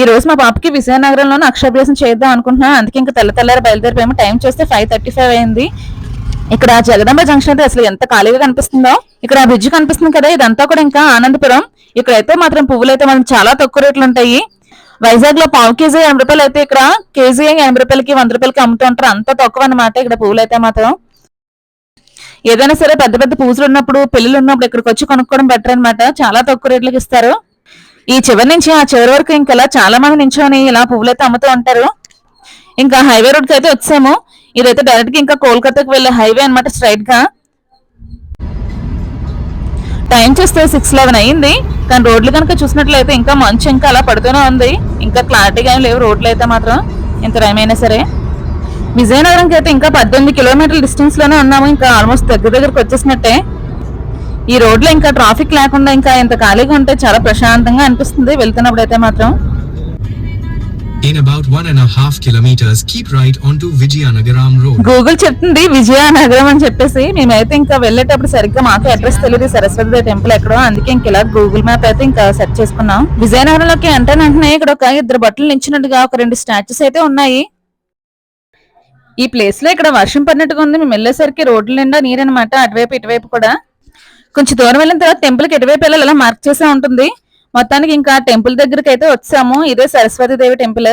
ఈ రోజు మా పాపకి విజయనగరంలోనే అక్షరాభ్యాసం చేద్దాం అనుకుంటున్నాను. అందుకే ఇంకా తెల్ల తెల్లారి బయలుదేరిపోయాము. టైం చూస్తే ఫైవ్ థర్టీ ఫైవ్ అయింది. ఇక్కడ జగదంబ జంక్షన్ అయితే అసలు ఎంత ఖాళీగా కనిపిస్తుందో. ఇక్కడ బ్రిడ్జ్ కనిపిస్తుంది కదా ఇదంతా కూడా ఇంకా ఆనందపురం. ఇక్కడైతే మాత్రం పువ్వులు అయితే మనకి చాలా తక్కువ రేట్లు ఉంటాయి. వైజాగ్లో పావు కేజీ ఎనభై రూపాయలు అయితే ఇక్కడ కేజీ ఎనభై రూపాయలకి వంద రూపాయలకి అమ్ముతూ ఉంటారు అంత తక్కువ అన్నమాట ఇక్కడ పువ్వులు అయితే మాత్రం. ఏదైనా సరే పెద్ద పెద్ద పూజలు ఉన్నప్పుడు పెళ్ళిళ్ళు ఉన్నప్పుడు ఇక్కడికి వచ్చి కొనుక్కోవడం బెటర్ అనమాట చాలా తక్కువ రేట్లకి ఇస్తారు. ఈ చివరి నుంచి ఆ చివరి వరకు ఇంకా చాలా మంది నించొని ఇలా పువ్వులైతే అమ్ముతూ ఉంటారు. ఇంకా హైవే రోడ్కి అయితే వచ్చాము ఇదైతే డైరెక్ట్గా ఇంకా కోల్కతాకి వెళ్ళే హైవే అనమాట స్ట్రైట్గా. టైం చూస్తే సిక్స్ లెవెన్ అయ్యింది. కానీ రోడ్లు కనుక చూసినట్లయితే ఇంకా మంచు ఇంకా అలా పడుతూనే ఉంది. ఇంకా క్లారిటీగా ఏం లేవు రోడ్లు అయితే మాత్రం ఎంత టైం అయినా సరే. విజయనగరంకి అయితే ఇంకా పద్దెనిమిది కిలోమీటర్ల డిస్టెన్స్లోనే ఉన్నాము. ఇంకా ఆల్మోస్ట్ దగ్గర దగ్గరకు వచ్చేసినట్టే. ఈ రోడ్లో ఇంకా ట్రాఫిక్ లేకుండా ఇంకా ఇంత ఖాళీగా ఉంటే చాలా ప్రశాంతంగా అనిపిస్తుంది. వెళ్తున్నప్పుడు అయితే మాత్రం. In about one and a half kilometers, keep right onto Vijayanagaram Road. Google చెప్తుంది విజయనగరం అని చెప్పేసి. మేమైతే ఇంకా వెళ్ళేటప్పుడు సరిగ్గా మాకు అడ్రస్ తెలియదు సరస్వతి టెంపుల్ ఎక్కడో. అందుకే ఇంక ఇలా గూగుల్ మ్యాప్ అయితే ఇంకా సెర్చ్ చేసుకున్నాం. విజయనగరంలోకి అంటే వెంటనే ఇక్కడ ఒక ఇద్దరు బట్టలు నించినట్టుగా ఒక రెండు స్టాచ్యూస్ అయితే ఉన్నాయి. ఈ ప్లేస్లో ఇక్కడ వర్షం పడినట్టుగా ఉంది. మేము వెళ్ళేసరికి రోడ్ల నిండా నీరనమాట అటువైపు ఇటువైపు కూడా. కొంచెం దూరం వెళ్ళిన తర్వాత టెంపుల్కి ఎటువైపు వెళ్ళాలి? అలా మార్క్ చేసే ఉంటుంది. మొత్తానికి ఇంకా టెంపుల్ దగ్గరికి అయితే వచ్చాము. ఇదే సరస్వతి దేవి టెంపుల్.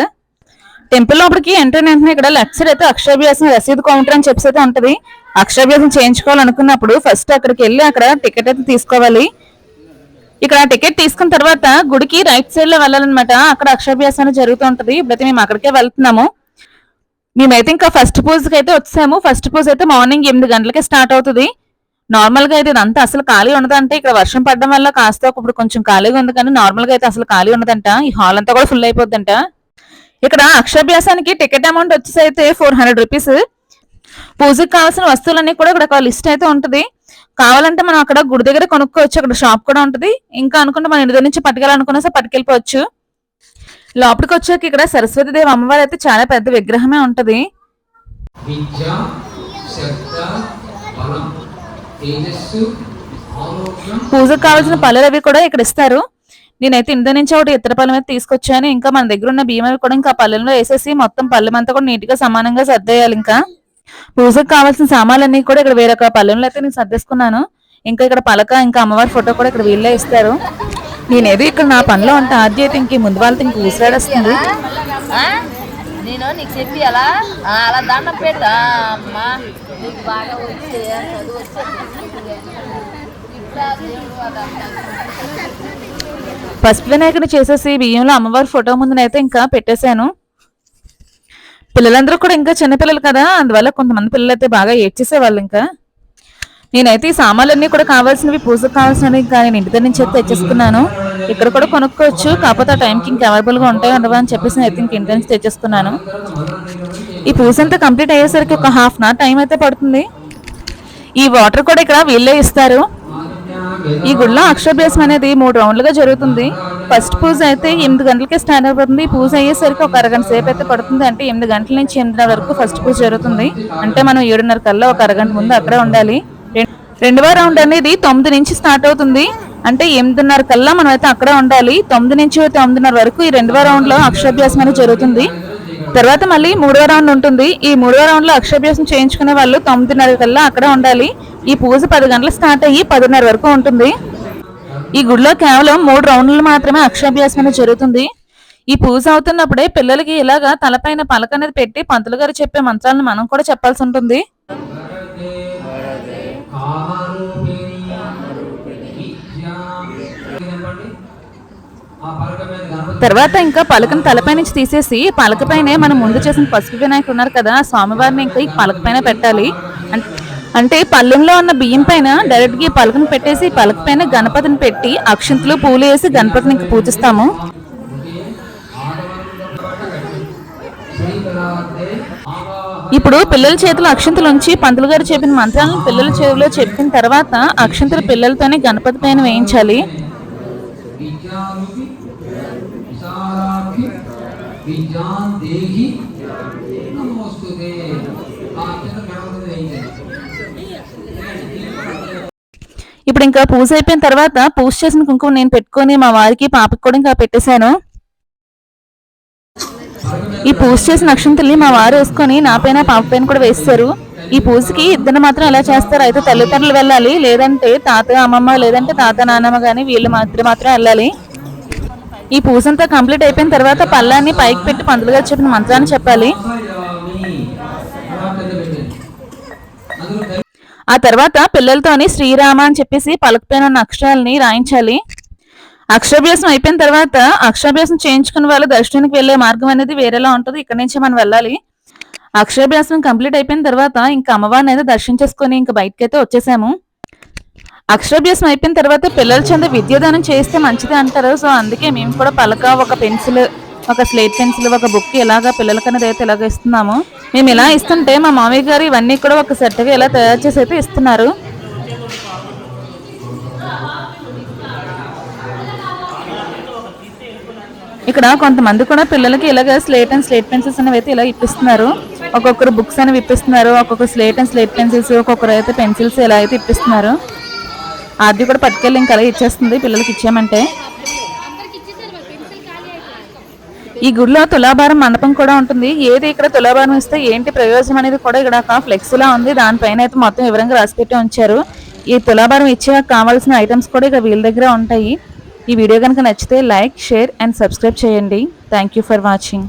టెంపుల్ లోపలికి ఎంటర్ వెంటనే ఇక్కడ లెఫ్ట్ సైడ్ అయితే అక్షరాభ్యాసం రసీదు కౌంటర్ అని చెప్పేసి అయితే ఉంటుంది. అక్షరాభ్యాసం చేయించుకోవాలనుకున్నప్పుడు ఫస్ట్ అక్కడికి వెళ్ళి అక్కడ టికెట్ అయితే తీసుకోవాలి. ఇక్కడ టికెట్ తీసుకున్న తర్వాత గుడికి రైట్ సైడ్లో వెళ్ళాలన్నమాట. అక్కడ అక్షరాభ్యాసం జరుగుతూ ఉంటుంది. ఇప్పుడైతే మేము అక్కడికే వెళ్తున్నాము. మేమైతే ఇంకా ఫస్ట్ పూజకి అయితే వచ్చాము. ఫస్ట్ పూజ అయితే మార్నింగ్ ఎనిమిది గంటలకే స్టార్ట్ అవుతుంది. నార్మల్గా అయితే ఇదంతా అసలు ఖాళీ ఉండదంటే. ఇక్కడ వర్షం పడడం వల్ల కాస్త ఇప్పుడు కొంచెం ఖాళీగా ఉంది కానీ నార్మల్గా అయితే అసలు ఖాళీ ఉండదంట. ఈ హాల్ అంతా కూడా ఫుల్ అయిపోద్దంట. ఇక్కడ అక్షరాభ్యాసానికి టికెట్ అమౌంట్ వచ్చేసి అయితే ఫోర్ హండ్రెడ్ రూపీస్ పూజకి కావాల్సిన వస్తువులన్నీ కూడా ఇక్కడ ఒక లిస్ట్ అయితే ఉంటుంది. కావాలంటే మనం అక్కడ గుడి దగ్గర కొనుక్కోవచ్చు. అక్కడ షాప్ కూడా ఉంటుంది. ఇంకా అనుకుంటే మన ఇంటి దగ్గర నుంచి పట్టుకెళ్ళాలనుకున్నా సరే పట్టుకెళ్ళిపోవచ్చు. లోపలికి వచ్చాక ఇక్కడ సరస్వతి దేవి అమ్మవారు అయితే చాలా పెద్ద విగ్రహమే ఉంటది. విద్య శబ్ద బలం. పూజకు కావాల్సిన అవి కూడా ఇక్కడ ఇస్తారు. నేనైతే ఇంటి నుంచి ఒకటి ఇతర పళ్ళ మీద తీసుకొచ్చాను. ఇంకా మన దగ్గర ఉన్న బియ్యం అవి కూడా ఇంకా పళ్ళెంలో వేసేసి మొత్తం పళ్ళెం అంతా కూడా నీట్గా సమానంగా సర్దేయాలి ఇంకా. పూజకు కావాల్సిన సామాన్లన్నీ కూడా ఇక్కడ వేరొక పళ్ళెంలో అయితే నేను సర్దేసుకున్నాను. ఇంకా ఇక్కడ పలక ఇంకా అమ్మవారి ఫోటో కూడా ఇక్కడ వీళ్ళే ఇస్తారు. నేనేదో ఇక్కడ నా పనిలో అంటే ఆద్య అయితే ఇంక ముందు వాళ్ళతో ఇంక ఊసిరాడేస్తుంది ఆ? నేను నీకు చెప్పి అలా అలా దండం పెట్టు. అమ్మా. నీకు బాగా వచ్చి చదువు పసుపు వినాయకుని చేసేసి బియ్యంలో అమ్మవారి ఫోటో ముందునైతే ఇంకా పెట్టేశాను. పిల్లలందరూ కూడా ఇంకా చిన్నపిల్లలు కదా అందువల్ల కొంతమంది పిల్లలు అయితే బాగా ఏడ్చేసేవాళ్ళు ఇంకా. నేనైతే ఈ సామాన్లన్నీ కూడా కావాల్సినవి పూజకు కావాల్సినవి ఇంకా నేను ఇంటి దగ్గర నుంచి అయితే తెచ్చేసుకున్నాను. ఇక్కడ కూడా కొనుక్కోవచ్చు కాకపోతే ఆ టైంకి ఇంకా అవైలబుల్గా ఉంటాయి ఉండవా అని చెప్పేసి నేను అయితే ఇంక ఇంటి నుంచి తెచ్చేసుకున్నాను. ఈ పూజ అంతా కంప్లీట్ అయ్యేసరికి ఒక హాఫ్ అన్ అవర్ టైం అయితే పడుతుంది. ఈ వాటర్ కూడా ఇక్కడ వీళ్ళే ఇస్తారు. ఈ గుడిలో అక్షరాభ్యాసం అనేది మూడు రౌండ్లుగా జరుగుతుంది. ఫస్ట్ పూజ అయితే ఎనిమిది గంటలకే స్టార్ట్ అయిపోతుంది. పూజ అయ్యేసరికి ఒక అరగంట సేపు అయితే పడుతుంది. అంటే ఎనిమిది గంటల నుంచి ఎనిమిదిన్నర వరకు ఫస్ట్ పూజ జరుగుతుంది. అంటే మనం ఏడున్నర కల్లా ఒక అరగంట ముందు అక్కడే ఉండాలి. రెండవ రౌండ్ అనేది తొమ్మిది నుంచి స్టార్ట్ అవుతుంది. అంటే ఎనిమిదిన్నర కల్లా మనం అయితే అక్కడే ఉండాలి. తొమ్మిది నుంచి తొమ్మిదిన్నర వరకు ఈ రెండవ రౌండ్లో అక్షరాభ్యాసం అనేది జరుగుతుంది. తర్వాత మళ్ళీ మూడవ రౌండ్ ఉంటుంది. ఈ మూడవ రౌండ్లో అక్షరాభ్యాసం చేయించుకునే వాళ్ళు తొమ్మిదిన్నర కల్లా అక్కడే ఉండాలి. ఈ పూజ పది గంటలు స్టార్ట్ అయ్యి పదిన్నర వరకు ఉంటుంది. ఈ గుడిలో కేవలం మూడు రౌండ్లు మాత్రమే అక్షరాభ్యాసం అనేది జరుగుతుంది. ఈ పూజ అవుతున్నప్పుడే పిల్లలకి ఇలాగా తలపైన పలక అనేది పెట్టి పంతులు గారు చెప్పే మంత్రాలను మనం కూడా చెప్పాల్సి ఉంటుంది. తర్వాత ఇంకా పలకను తలపై నుంచి తీసేసి పలకపైనే మనం ముందు చేసిన పసుపు వినాయకుడు ఉన్నారు కదా స్వామివారిని ఇంకా ఈ పలక పైన పెట్టాలి. అంటే పల్లెంలో ఉన్న బియ్యం పైన డైరెక్ట్గా ఈ పలకను పెట్టేసి పలక పైన గణపతిని పెట్టి అక్షంతలు పూలు వేసి గణపతిని ఇంకా పూజిస్తాము. ఇప్పుడు పిల్లల చేతిలో అక్షంతలుంచి పంతులు గారు చెప్పిన మంత్రాలను పిల్లల చెవిలో చెప్పిన తర్వాత అక్షంతలు పిల్లలతోనే గణపతి పైన వేయించాలి. ఇప్పుడు ఇంకా పూజ అయిపోయిన తర్వాత పూజ చేసిన కుంకుమ నేను పెట్టుకొని మా వారికి పాపకి కూడా ఇంకా పెట్టేశాను. ఈ పూజ చేసిన అక్షంతల్ని మా వారు వేసుకొని నా పైన పాప పైన కూడా వేస్తారు. ఈ పూజకి ఇద్దరు మాత్రం ఎలా చేస్తారు? అయితే తల్లిదండ్రులు వెళ్ళాలి. లేదంటే తాత అమ్మమ్మ లేదంటే తాత నానమ్మ కానీ వీళ్ళు మాత్రం మాత్రం వెళ్ళాలి. ఈ పూజ అంతా కంప్లీట్ అయిపోయిన తర్వాత పళ్ళాన్ని పైకి పెట్టి పంతులు గారు చెప్పిన మంత్రాన్ని చెప్పాలి. ఆ తర్వాత పిల్లలతోని శ్రీరామ అని చెప్పేసి పలకపోయిన అక్షరాలని రాయించాలి. అక్షరాభ్యాసం అయిపోయిన తర్వాత అక్షరాభ్యాసం చేయించుకున్న వాళ్ళు దర్శనానికి వెళ్ళే మార్గం అనేది వేరేలా ఉంటుంది. ఇక్కడ నుంచి మనం వెళ్ళాలి. అక్షరాభ్యాసం కంప్లీట్ అయిపోయిన తర్వాత ఇంకా అమ్మవారిని అయితే దర్శించేసుకొని ఇంకా బయటకైతే వచ్చేసాము. అక్షరాభ్యాసం అయిపోయిన తర్వాత పిల్లల చెంద విద్యాదానం చేస్తే మంచిది అంటారు. సో అందుకే మేము కూడా పలక ఒక పెన్సిల్ ఒక స్లేట్ పెన్సిల్ ఒక బుక్ ఇలాగా పిల్లలకనేది అయితే ఇలాగ ఇస్తున్నాము. మేము ఇలా ఇస్తుంటే మా మామయ్య గారు ఇవన్నీ కూడా ఒక సెట్గా ఇలా తయారు చేసి అయితే ఇస్తున్నారు. ఇక్కడ కొంతమంది కూడా పిల్లలకి ఇలాగ స్లేట్ అండ్ స్లేట్ పెన్సిల్స్ అనేవి అయితే ఇలా ఇప్పిస్తున్నారు. ఒక్కొక్కరు బుక్స్ అనేవి ఇప్పిస్తున్నారు. ఒక్కొక్క స్లేట్ అండ్ స్లేట్ పెన్సిల్స్ ఒక్కొక్కరు అయితే పెన్సిల్స్ ఇలా అయితే ఇప్పిస్తున్నారు. అది కూడా పట్టుకెళ్ళి ఇంకా అలా ఇచ్చేస్తుంది పిల్లలకి ఇచ్చామంటే ఈ గుడిలో తులాభారం మండపం కూడా ఉంటుంది. ఏది ఇక్కడ తులాభారం ఇస్తే ఏంటి ప్రయోజనం అనేది కూడా ఇక్కడ ఒక ఫ్లెక్స్లా ఉంది. దానిపైన అయితే మొత్తం వివరంగా రాసిపెట్టి ఉంచారు. ఈ తులాభారం ఇచ్చే కావాల్సిన ఐటమ్స్ కూడా ఇక్కడ వీళ్ళ దగ్గర ఉంటాయి. ఈ వీడియో కనుక నచ్చితే లైక్ షేర్ అండ్ సబ్స్క్రైబ్ చేయండి. Thank you for watching